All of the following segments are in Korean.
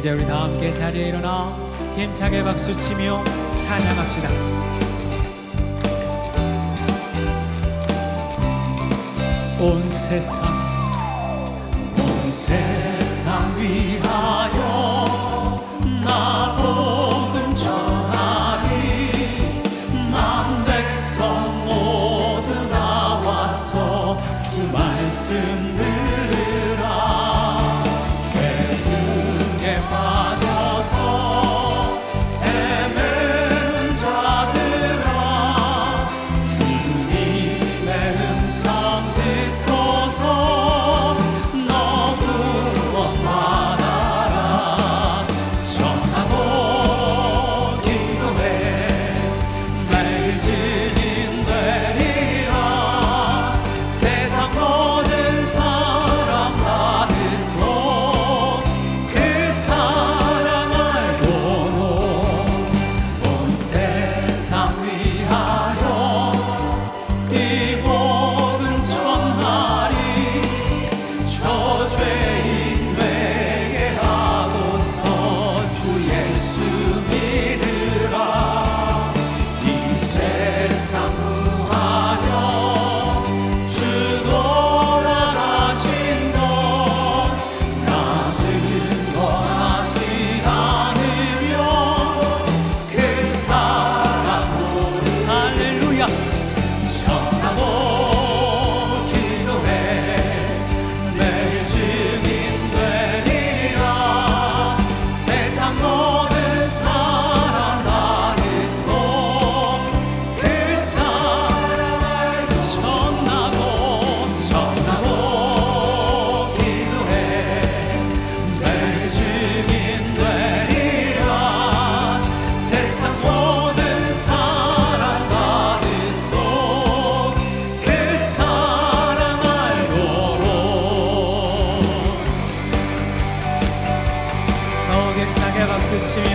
이제 우리 다 함께 자리에 일어나 힘차게 박수치며 찬양합시다. 온 세상 온 세상 위하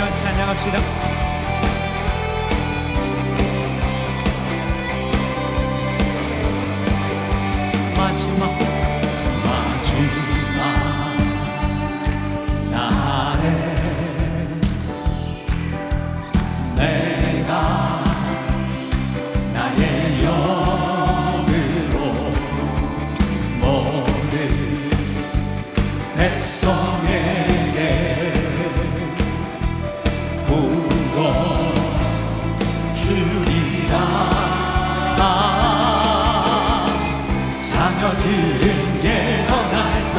박수치며 찬양합시다. 마지막 마지막 날에 내가 나의 영으로 모든 백성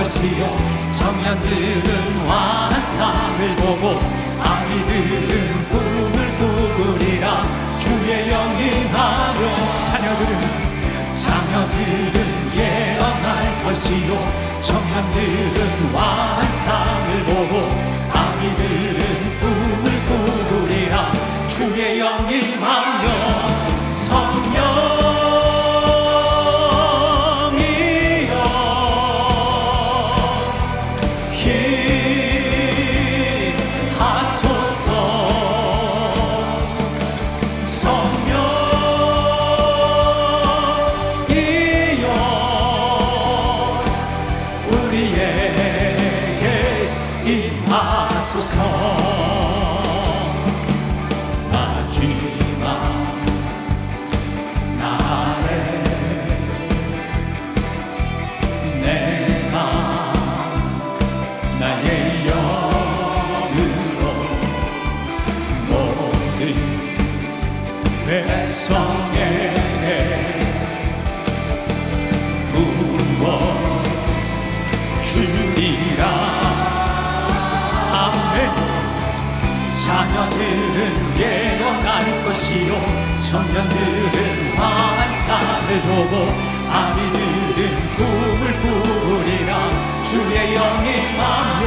것이요. 청년들은 환상을 보고 아이들은 꿈을 꾸리라. 주의 영임하며 자녀들은 자녀들은 예언할 것이요. 청년들은 환상을 보고 임 자녀들은 예언할 것이요. 청년들은 환상을 보고 아이들은 꿈을 꾸리라. 주의 영임하며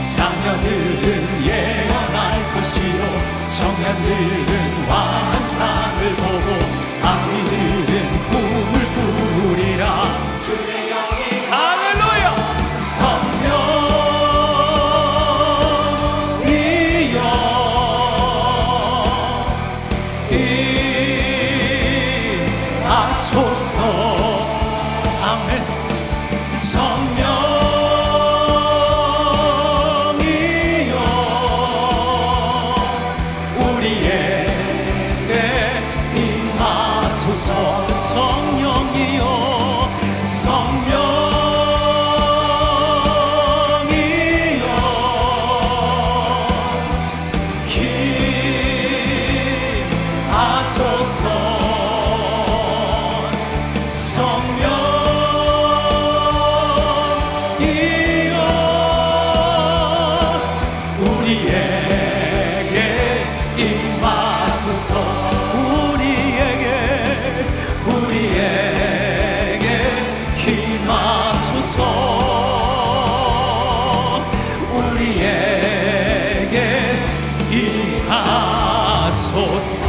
자녀들은 예언할 것이요. 청년들은 환상을 보고 아이들은 꿈을 꾸리라 우리에게 임하소서.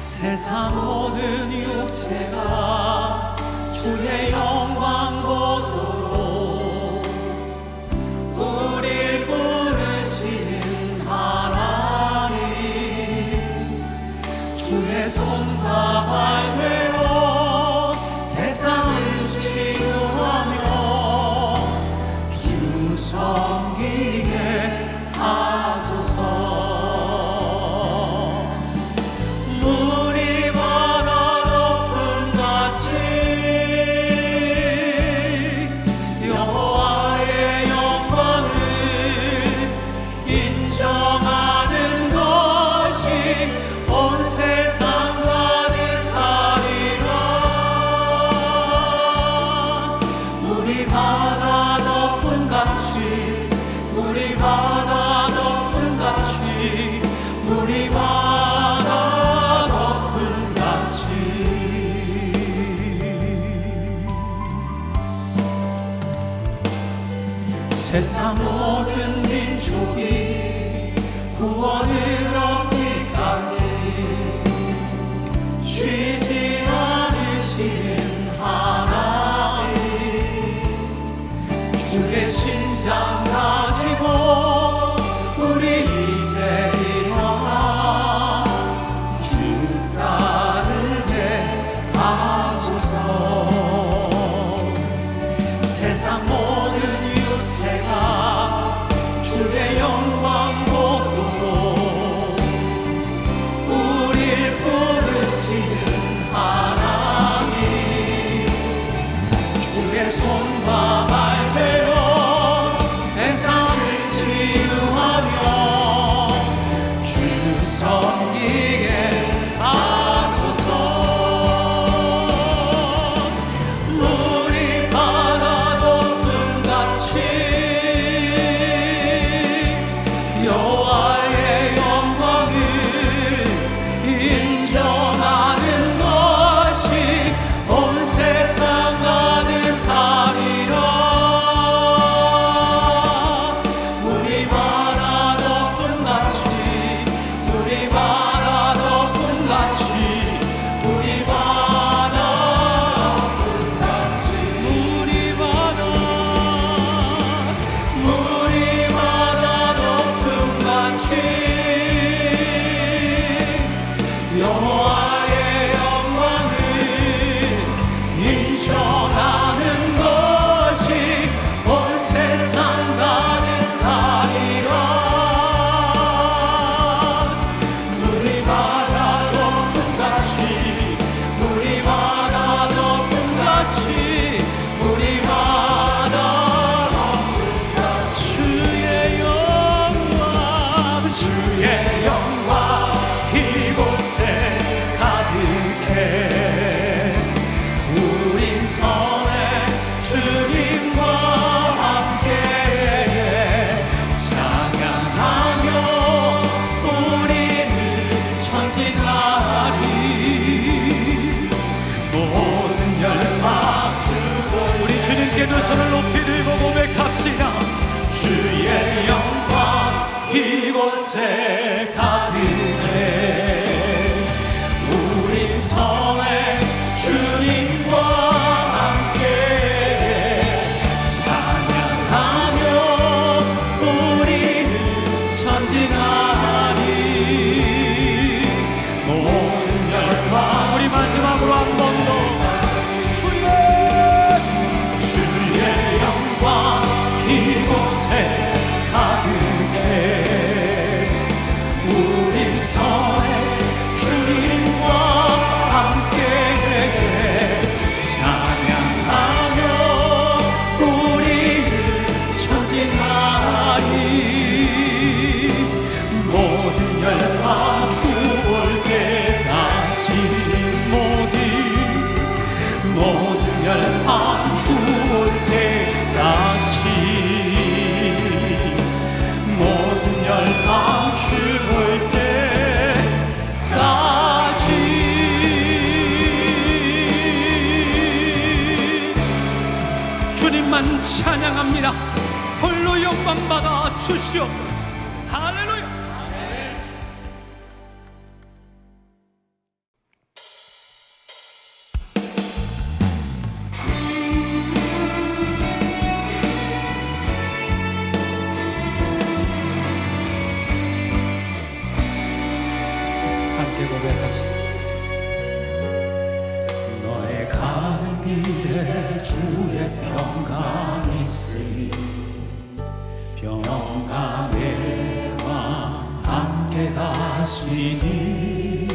세상 모든 육체가 주의 영광 보도 Cause I'm 영광받아 주시옵소서. 할렐루야. 영광 내와 함께 가시니.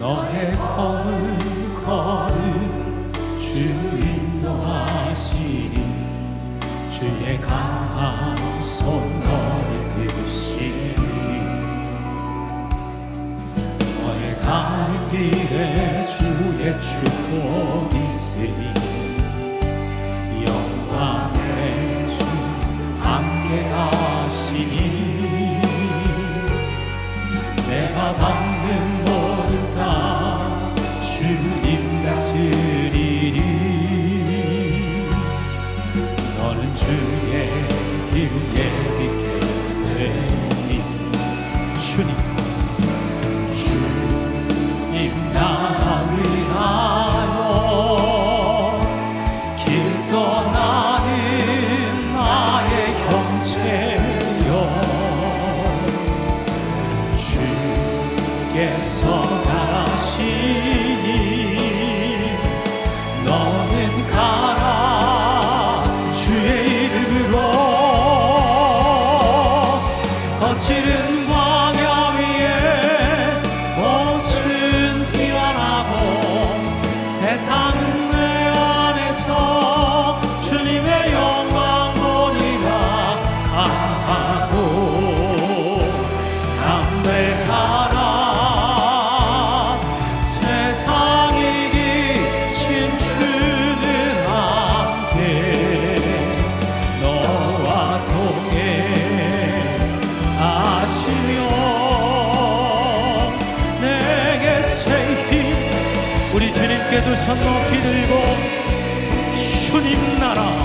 너의 걸음걸음 주 인도하시니. 주의 강한 손 너를 비우시니. 너의 갈 길에 주의 축복이 있으니. 주님 나라.